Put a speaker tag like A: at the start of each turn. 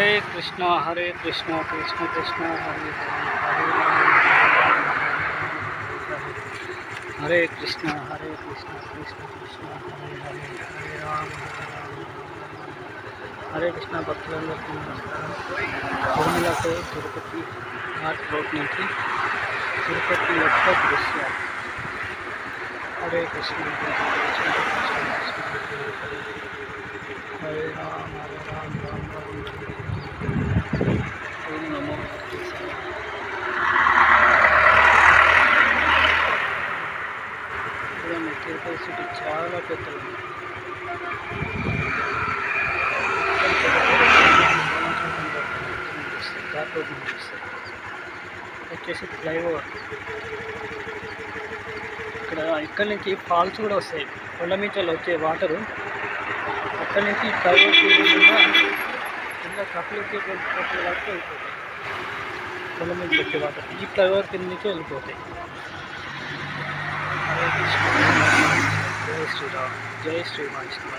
A: हरे कृष्णा हरे कृष्णा, कृष्ण कृष्णा, हरे हरे हरे कृष्णा हरे कृष्णा कृष्ण कृष्णा, हरे हरे हरे राम, हरे कृष्णा भक्तरंग तिरुमला से तिरुपति घाट लौटने की तिरुपति लगभग दृश्य हरे कृष्ण कृष्ण कृष्ण कृष्ण, हरे राम, हरे చూడండి తిరుపతి సిటీ చాలా పెద్దది. వచ్చేసి ఫ్లైఓవర్. ఇక్కడ ఇక్కడి నుంచి ఫాల్స్ కూడా వస్తాయి. కొండ మీటర్లు వచ్చే వాటరు. అక్కడి నుంచి ఫ్లైఓవర్ కింద కప్పులకి కప్పుల వరకు వెళ్ళిపోతాయి. కొండ నుంచి వచ్చే వాటర్. ఈ ఫ్లైఓవర్ కింద నుంచి వెళ్ళిపోతాయి. జై శ్రీరామ్ జై శ్రీ వైష్ణవ